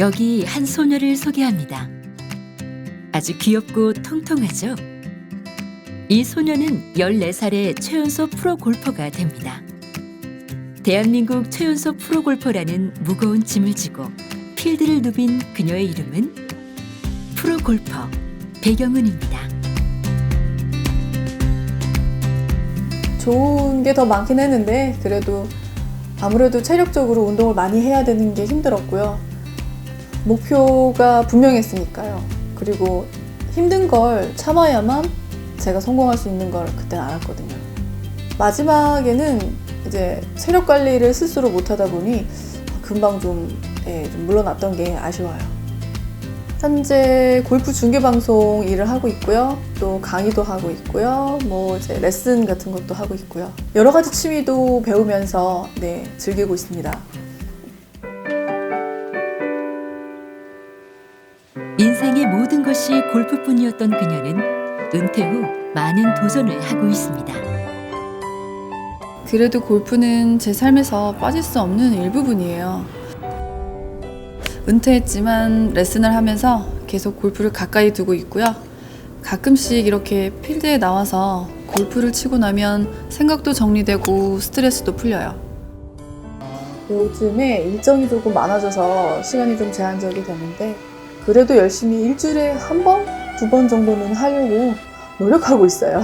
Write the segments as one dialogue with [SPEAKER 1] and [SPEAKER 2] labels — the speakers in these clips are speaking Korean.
[SPEAKER 1] 여기 한 소녀를 소개합니다. 아주 귀엽고 통통하죠? 이 소녀는 14살의 최연소 프로 골퍼가 됩니다. 대한민국 최연소 프로 골퍼라는 무거운 짐을 지고 필드를 누빈 그녀의 이름은 프로 골퍼 배경은입니다.
[SPEAKER 2] 좋은 게 더 많긴 했는데 그래도 아무래도 체력적으로 운동을 많이 해야 되는 게 힘들었고요. 목표가 분명했으니까요. 그리고 힘든 걸 참아야만 제가 성공할 수 있는 걸 그때 알았거든요. 마지막에는 이제 체력 관리를 스스로 못하다 보니 금방 좀, 예, 좀 물러났던 게 아쉬워요. 현재 골프 중계 방송 일을 하고 있고요. 또 강의도 하고 있고요. 뭐 이제 레슨 같은 것도 하고 있고요. 여러 가지 취미도 배우면서 네, 즐기고 있습니다.
[SPEAKER 1] 인생의 모든 것이 골프뿐이었던 그녀는 은퇴 후 많은 도전을 하고 있습니다.
[SPEAKER 2] 그래도 골프는 제 삶에서 빠질 수 없는 일부분이에요. 은퇴했지만 레슨을 하면서 계속 골프를 가까이 두고 있고요. 가끔씩 이렇게 필드에 나와서 골프를 치고 나면 생각도 정리되고 스트레스도 풀려요. 요즘에 일정이 조금 많아져서 시간이 좀 제한적이 되는데 그래도 열심히 일주일에 한 번, 두 번 정도는 하려고 노력하고 있어요.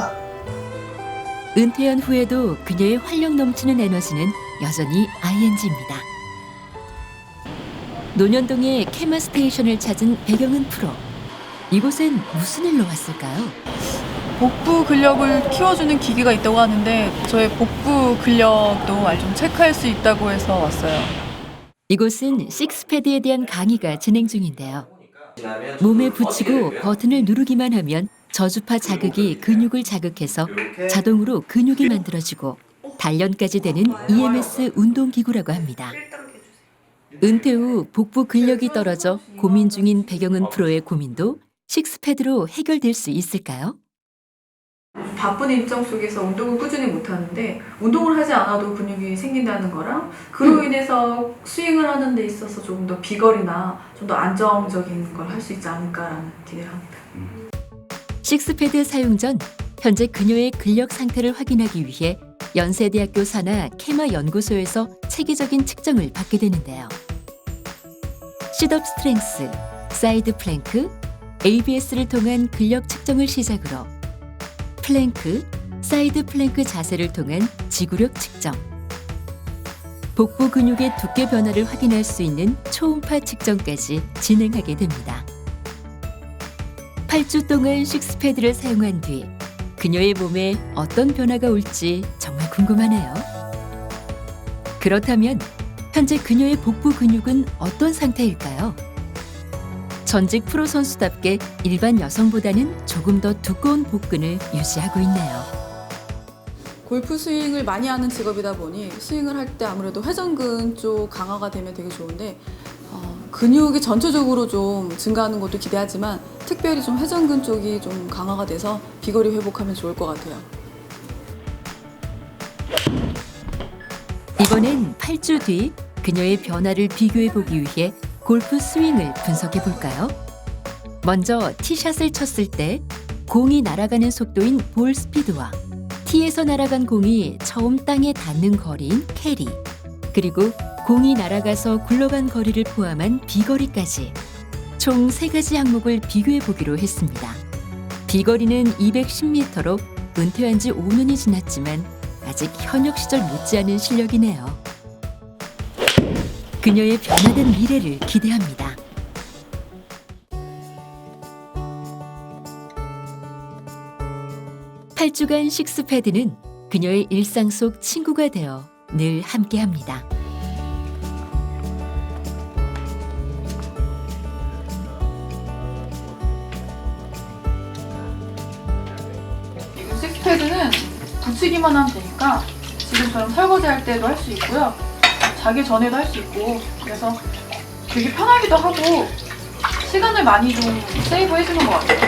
[SPEAKER 1] 은퇴한 후에도 그녀의 활력 넘치는 에너지는 여전히 ING입니다. 논현동의 케마 스테이션을 찾은 배경은 프로. 이곳엔 무슨 일로 왔을까요?
[SPEAKER 2] 복부 근력을 키워주는 기계가 있다고 하는데 저의 복부 근력도 알좀 체크할 수 있다고 해서 왔어요.
[SPEAKER 1] 이곳은 식스패드에 대한 강의가 진행 중인데요. 몸에 붙이고 버튼을 누르기만 하면 저주파 자극이 근육을 자극해서 자동으로 근육이 만들어지고 단련까지 되는 EMS 운동기구라고 합니다. 은퇴 후 복부 근력이 떨어져 고민 중인 배경은 프로의 고민도 식스패드로 해결될 수 있을까요?
[SPEAKER 2] 바쁜 일정 속에서 운동을 꾸준히 못하는데 운동을 하지 않아도 근육이 생긴다는 거랑 그로 인해서 스윙을 하는 데 있어서 조금 더 비거리나 좀 더 안정적인 걸 할 수 있지 않을까라는 기대를 합니다.
[SPEAKER 1] 식스패드 사용 전 현재 그녀의 근력 상태를 확인하기 위해 연세대학교 산하 케마 연구소에서 체계적인 측정을 받게 되는데요. 시덥 스트렝스, 사이드 플랭크, ABS를 통한 근력 측정을 시작으로 플랭크, 사이드 플랭크 자세를 통한 지구력 측정, 복부 근육의 두께 변화를 확인할 수 있는 초음파 측정까지 진행하게 됩니다. 8주 동안 식스패드를 사용한 뒤 그녀의 몸에 어떤 변화가 올지 정말 궁금하네요. 그렇다면 현재 그녀의 복부 근육은 어떤 상태일까요? 전직 프로 선수답게 일반 여성보다는 조금 더 두꺼운 복근을 유지하고 있네요.
[SPEAKER 2] 골프 스윙을 많이 하는 직업이다 보니 스윙을 할 때 아무래도 회전근 쪽 강화가 되면 되게 좋은데 어, 근육이 전체적으로 좀 증가하는 것도 기대하지만 특별히 좀 회전근 쪽이 좀 강화가 돼서 비거리 회복하면 좋을 것 같아요.
[SPEAKER 1] 이번엔 8주 뒤 그녀의 변화를 비교해 보기 위해 골프 스윙을 분석해 볼까요? 먼저 티샷을 쳤을 때 공이 날아가는 속도인 볼 스피드와 티에서 날아간 공이 처음 땅에 닿는 거리인 캐리, 그리고 공이 날아가서 굴러간 거리를 포함한 비거리까지 총 세 가지 항목을 비교해 보기로 했습니다. 비거리는 210m로 은퇴한 지 5년이 지났지만 아직 현역 시절 못지않은 실력이네요. 그녀의 변화된 미래를 기대합니다. 팔주간 식스패드는 그녀의 일상 속 친구가 되어 늘 함께합니다.
[SPEAKER 2] 이 식스패드는 붙이기만 하면 되니까 지금처럼 설거지 할 때도 할 수 있고요. 자기 전에도 할 수 있고 그래서 되게 편하기도 하고 시간을 많이 좀 세이브 해주는 것 같아요.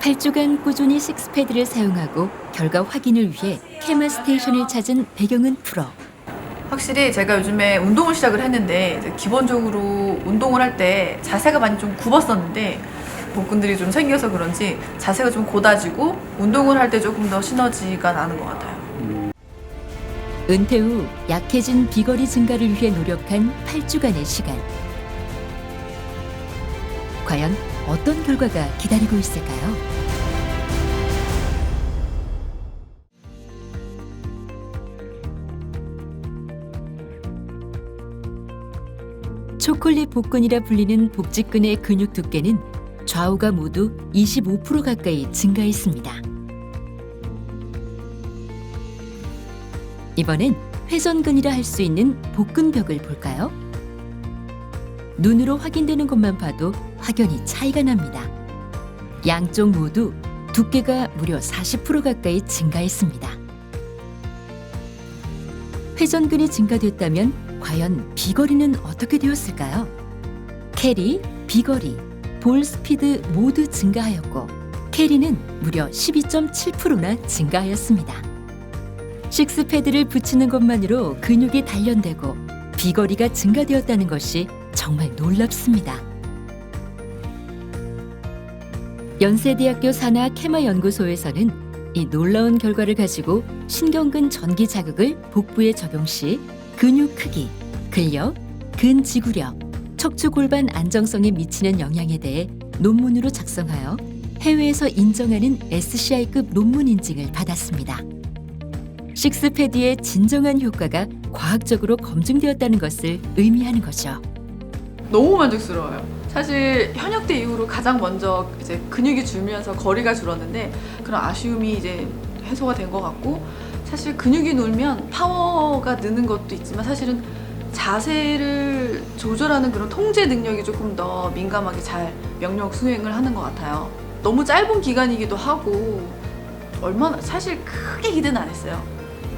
[SPEAKER 1] 팔주간 꾸준히 식스패드를 사용하고 결과 확인을 위해 케마 스테이션을 찾은 배경은 프로.
[SPEAKER 3] 확실히 제가 요즘에 운동을 시작을 했는데 이제 기본적으로 운동을 할 때 자세가 많이 좀 굽었었는데 복근들이 좀 생겨서 그런지 자세가 좀 곧아지고 운동을 할 때 조금 더 시너지가 나는 것 같아요.
[SPEAKER 1] 은퇴 후 약해진 비거리 증가를 위해 노력한 8주간의 시간. 과연 어떤 결과가 기다리고 있을까요? 초콜릿 복근이라 불리는 복직근의 근육 두께는 좌우가 모두 25% 가까이 증가했습니다. 이번엔 회전근이라 할 수 있는 복근벽을 볼까요? 눈으로 확인되는 것만 봐도 확연히 차이가 납니다. 양쪽 모두 두께가 무려 40% 가까이 증가했습니다. 회전근이 증가됐다면 과연 비거리는 어떻게 되었을까요? 캐리, 비거리, 볼 스피드 모두 증가하였고 캐리는 무려 12.7%나 증가하였습니다. 식스패드를 붙이는 것만으로 근육이 단련되고 비거리가 증가되었다는 것이 정말 놀랍습니다. 연세대학교 산하 케마 연구소에서는 이 놀라운 결과를 가지고 신경근 전기 자극을 복부에 적용 시 근육 크기, 근력, 근지구력, 척추 골반 안정성에 미치는 영향에 대해 논문으로 작성하여 해외에서 인정하는 SCI급 논문 인증을 받았습니다. 식스패드의 진정한 효과가 과학적으로 검증되었다는 것을 의미하는 거죠.
[SPEAKER 2] 너무 만족스러워요. 사실 현역 때 이후로 가장 먼저 이제 근육이 줄면서 거리가 줄었는데 그런 아쉬움이 이제 해소가 된 것 같고 사실 근육이 놀면 파워가 느는 것도 있지만 사실은 자세를 조절하는 그런 통제 능력이 조금 더 민감하게 잘 명령 수행을 하는 것 같아요. 너무 짧은 기간이기도 하고 얼마나 사실 크게 기대는 안 했어요.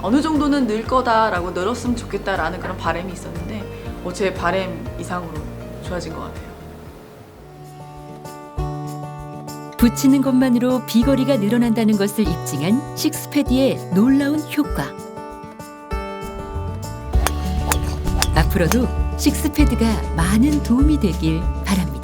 [SPEAKER 2] 어느 정도는 늘 거다라고 늘었으면 좋겠다라는 그런 바람이 있었는데 어, 제 바람 이상으로 좋아진 것 같아요.
[SPEAKER 1] 붙이는 것만으로 비거리가 늘어난다는 것을 입증한 식스패드의 놀라운 효과. 앞으로도 식스패드가 많은 도움이 되길 바랍니다.